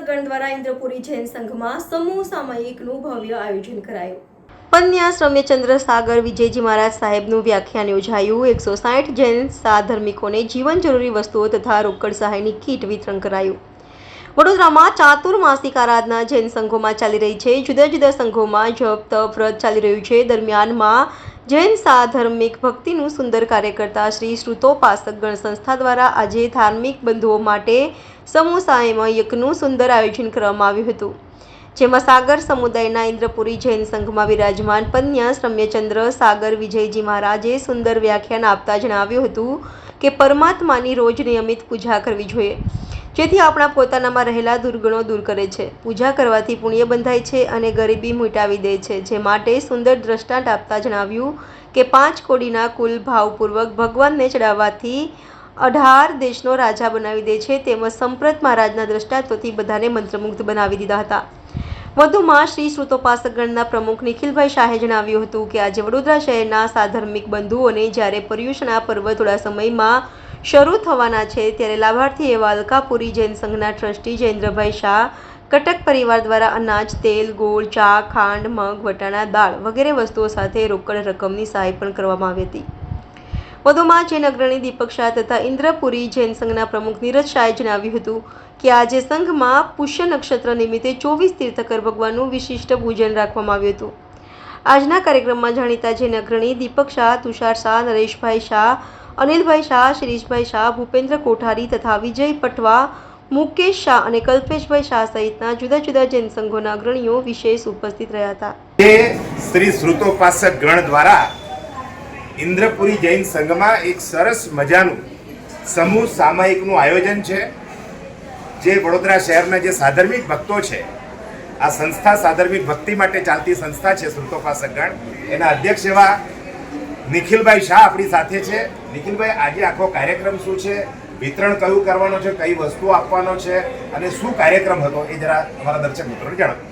ઉપાસકગણ દ્વારા ઇન્દ્રપુરી જૈન સંઘમાં સમૂહ સામયિકનું ભવ્ય આયોજન કરાયું. પન્યાસ રમ્યચંદ્ર સાગર વિજયજી મહારાજ સાહેબનું વ્યાખ્યાન યોજાયું. એકસો સાઠ જૈન સાધર્મિકોને જીવન જરૂરી વસ્તુઓ તથા રોકડ સહાયની કીટ વિતરણ કરાયું. વડોદરામાં ચાતુર્માસિક આરાધના જૈન સંઘોમાં ચાલી રહી છે. જુદા જુદા સંઘોમાં જપ, તપ, વ્રત ચાલી રહ્યું છે. દરમિયાનમાં જૈન સાધર્મિક ભક્તિનું સુંદર કાર્ય કરતા શ્રી શ્રુતોપાસક ગણ સંસ્થા દ્વારા આજે ધાર્મિક બંધુઓ માટે સમૂહ યજ્ઞનું સુંદર આયોજન કરવામાં આવ્યું હતું, જેમાં સાગર સમુદાયના ઇન્દ્રપુરી જૈન સંઘમાં વિરાજમાન પન્યા શ્રમ્યચંદ્ર સાગર વિજયજી મહારાજે સુંદર વ્યાખ્યાન આપતા જણાવ્યું હતું કે પરમાત્માની રોજ નિયમિત પૂજા કરવી જોઈએ, જેથી આપણા પોતાનામાં રહેલા દુર્ગુણો દૂર કરે છે. પૂજા કરવાથી પુણ્ય બંધાય છે અને ગરીબી મિટાવી દે છે, જે માટે સુંદર દ્રષ્ટાંત આપતા જણાવ્યું કે પાંચ કોડીના કુલ ભાવપૂર્વક ભગવાનને ચડાવવાથી અઢાર દેશનો રાજા બનાવી દે છે. તેમજ સંપ્રત મહારાજના દ્રષ્ટાત્વથી બધાને મંત્રમુગ્ધ બનાવી દીધા હતા. વધુમાં શ્રી શ્રુતોપાસકગણના પ્રમુખ નિખિલભાઈ શાહે જણાવ્યું હતું કે, આજે વડોદરા શહેરના સાધર્મિક બંધુઓને જ્યારે પર્યુષણા પર્વ થોડા સમયમાં શરૂ થવાના છે, ત્યારે લાભાર્થી એવા અલકાપુરી જૈન સંઘના ટ્રસ્ટી જયેન્દ્રભાઈ શાહ, કટક પરિવાર દ્વારા અનાજ, તેલ, ગોળ, ચા, ખાંડ, મગ, વટાણા, દાળ વગેરે વસ્તુઓ સાથે રોકડ રકમની સહાય પણ કરવામાં આવી હતી. વધુમાં જૈન અગ્રણી દીપક શાહ તથા ઇન્દ્રપુરી જૈન સંઘના પ્રમુખ નીરજ શાહે જણાવ્યું હતું કે આજે સંઘમાં પુષ્ય નક્ષત્ર નિમિત્તે ચોવીસ તીર્થકર ભગવાનનું વિશિષ્ટ પૂજન રાખવામાં આવ્યું હતું. આજના કાર્યક્રમમાં જાણીતા જૈન અગ્રણી દીપક શાહ, તુષાર શાહ, નરેશભાઈ શાહ, અનિલભાઈ શાહ, શિરીષભાઈ શાહ, ભૂપેન્દ્ર કોઠારી તથા વિજય પટવા, મુકેશ શાહ અને કલ્પેશભાઈ શાહ સહિતના જુદા જુદા જૈન સંઘોના અગ્રણીઓ વિશેષ ઉપસ્થિત રહ્યા હતા. શ્રી શ્રુતોપાસક ગણ દ્વારા ઇન્દ્રપુરી જૈન સંઘમાં એક સરસ મજાનું સમૂહ સામાયિકનું આયોજન છે, જે વડોદરા શહેરના જે સાધર્મિક ભક્તો છે, આ સંસ્થા સાધર્મિક ભક્તિ માટે ચાલતી સંસ્થા છે સુરતોફા ગણ એના અધ્યક્ષ એવા નિખિલભાઈ શાહ આપણી સાથે છે. નિખિલભાઈ, આજે આખો કાર્યક્રમ શું છે? વિતરણ કયું કરવાનો છે? કઈ વસ્તુ આપવાનો છે? અને શું કાર્યક્રમ હતો? એ જરા અમારા દર્શક મિત્રોને જણાવો.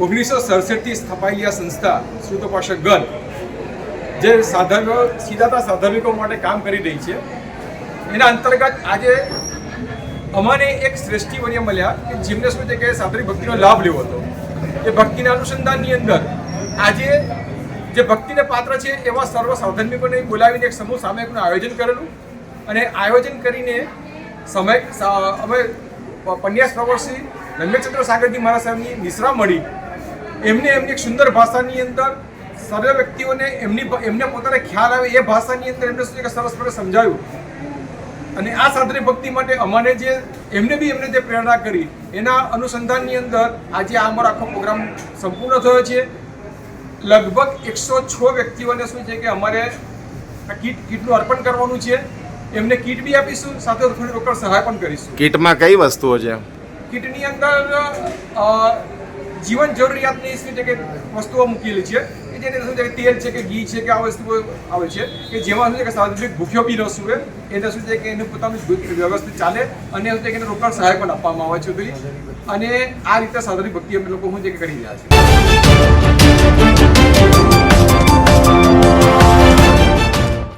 ઓગણીસો સડસઠથી સ્થપાયેલી આ સંસ્થા શ્રુતોપાસક ગણ જે સાધનો, સીધાતા સાધનિકો માટે કામ કરી રહી છે. એના અંતર્ગત આજે અમારે એક શ્રેષ્ઠી વન્ય મળ્યા કે જેમને શું છે કે સાધરિક ભક્તિનો લાભ લેવો હતો. એ ભક્તિના અનુસંધાનની અંદર આજે જે ભક્તિને પાત્ર છે એવા સર્વ સાધર્મિકોને બોલાવીને એક સમૂહ સામયિકનું આયોજન કરેલું અને આયોજન કરીને સમય અમે પન્યાસ પ્રવાસી રમ્યચંદ્ર સાગરજી મહારાજ સાહેબની નિશ્રા મળી. એમને એમની એક સુંદર ભાષાની અંદર સર્વ વ્યક્તિઓને એમની એમને પોતાને ખ્યાલ આવે એ ભાષાની અંદર એમને શું છે કે સરસ પડે સમજાવ્યું અને આ સાધરી ભક્તિ માટે અમને જે એમને બી એમને જે પ્રેરણા કરી એના અનુસંધાનની અંદર આજે આ અમારો આખો પ્રોગ્રામ સંપૂર્ણ થયો છે. લગભગ એકસો છ વ્યક્તિઓને શું છે કે અમારે આ કીટ કીટનું અર્પણ કરવાનું છે. એમને કીટ બી આપીશું સાથે થોડી રોકડ સહાય પણ કરીશું. કીટમાં કઈ વસ્તુઓ છે? કીટની અંદર જીવન જરૂરિયાતની શું છે કે વસ્તુઓ મૂકેલી છે. કે જેને છે તેલ છે કે ઘી છે કે આ વસ્તુઓ આવે છે. કે જેમાં શું છે કે સાધુનિક ભૂખ્યો બી ન સુવે એને શું છે કે એનું પોતાનું વ્યવસ્થિત ચાલે અને શું છે કે રોકડ સહાય પણ આપવામાં આવે છે બધી. અને આ રીતે સાધુનિક ભક્તિ અમે લોકો શું છે કે કરી રહ્યા છે